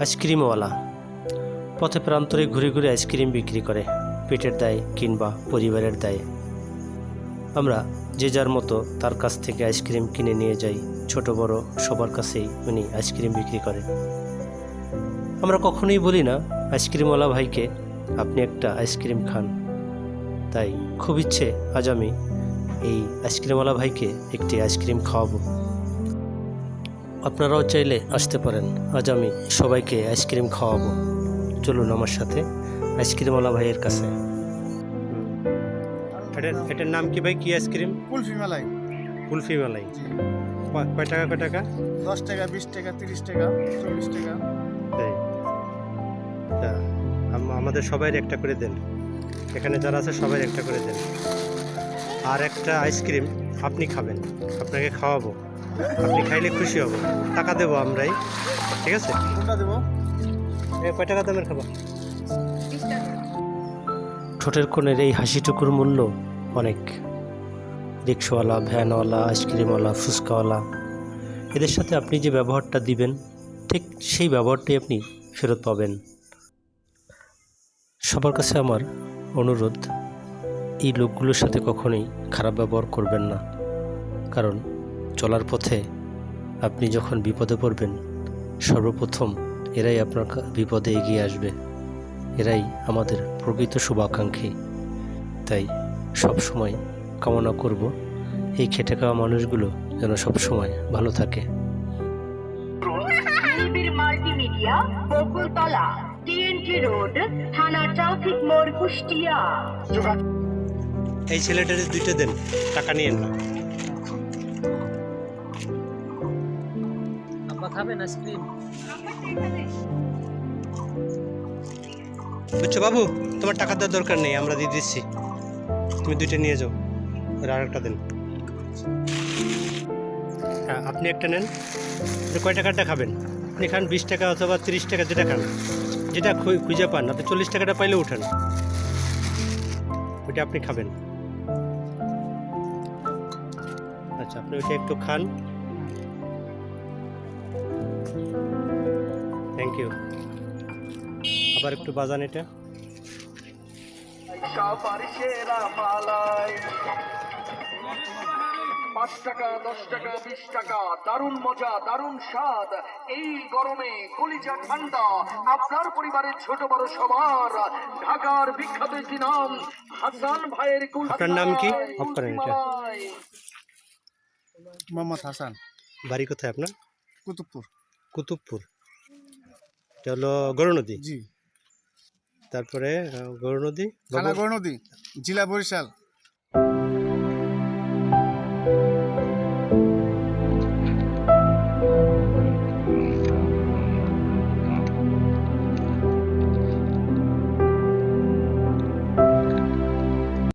আইসক্রিমওয়ালা। পথে প্রান্তরে ঘুরে ঘুরে আইসক্রিম বিক্রি করে, পেটের দায়ে কিংবা পরিবারের দায়ে। আমরা যে যার মতো তার কাছ থেকে আইসক্রিম কিনে নিয়ে যাই, ছোট বড় সবার কাছেই উনি আইসক্রিম বিক্রি করেন আমরা কখনোই বলি না, আইসক্রিমওয়ালা ভাইকে আপনি একটা আইসক্রিম খান। তাই খুব ইচ্ছে আজ আমি এই আইসক্রিমওয়ালা ভাইকে একটি আইসক্রিম খাওয়াবো। আপনারাও চাইলে আসতে পারেন। আজ আমি সবাইকে আইসক্রিম খাওয়াবো। চলুন আমার সাথে আইসক্রিমওয়ালা ভাইয়ের কাছে। এটার এটার নাম কি ভাই? কি আইসক্রিম? কুলফি মেলায় কুলফি মালাই কয় টাকা কয় টাকা? দশ টাকা বিশ টাকা তিরিশ টাকা চল্লিশ টাকা। তা আমাদের সবাই একটা করে দেন। এখানে যারা আছে সবাই একটা করে দেন। আর একটা আইসক্রিম আপনি খাবেন। আপনাকে খাওয়াবো। আপনি খাইলে খুশি হব। টাকা দেবো আমরাই ঠিক আছে? দেবো? কয় টাকা দামের খাবার? ঠোঁটের কোণের এই হাসিটুকুর মূল্য অনেক। রিক্সাওয়ালা ভ্যানওয়ালা আইসক্রিমওয়ালা ফুচকাওয়ালা এদের সাথে আপনি যে ব্যবহারটা দিবেন ঠিক সেই ব্যবহারটাই আপনি ফেরত পাবেন। সবার কাছে আমার অনুরোধ এই লোকগুলোর সাথে কখনোই খারাপ ব্যবহার করবেন না। কারণ চলার পথে আপনি যখন বিপদে পড়বেন সর্বপ্রথম এরাই আপনার কা- বিপদে এগিয়ে আসবে। এরাই আমাদের প্রকৃত শুভাকাঙ্ক্ষী। তাই সব সময় কামনা করব এই খেটে খাওয়া মানুষগুলো যেন সব সময় ভালো থাকে। মাল্টিমিডিয়া বকুলতলা টিএনটি রোড থানা ট্রাফিক মোড় কুষ্টিয়া। এই ছেলেটার দুইটা দেন টাকা নিয়েন না আইসক্রিম বুঝছ বাবু? তোমার টাকা দেওয়ার দরকার নেই, আমরা দিয়ে দিচ্ছি। তুমি দুইটা নিয়ে যাও, আর একটা দেন। হ্যাঁ আপনি একটা নেন। কয় টাকাটা খাবেন? আপনি খান বিশ টাকা অথবা তিরিশ টাকা যেটা খান। যেটা খুঁজে পান, আপনি চল্লিশ টাকাটা পাইলে উঠান। ওইটা আপনি খাবেন। আচ্ছা আপনি ওইটা একটু খান। থ্যাংক ইউ আবার একটু বাজান এটা। পাঁচ টাকা দশ টাকা বিশ টাকা দারুণ মজা দারুণ স্বাদ। এই গরমে কলিজা ঠান্ডা আপনার পরিবারের ছোট বড় সবার। ঢাকার বিখ্যাত একটি নাম হাসান ভাইয়ের আপনার নাম কি? মোহাম্মদ হাসান। বাড়ি কোথায় আপনার? কুতুবপুর। কুতুবপুর। এটা হলো গরু নদী। জি। তারপরে গরু নদী গরু নদী জেলা বরিশাল।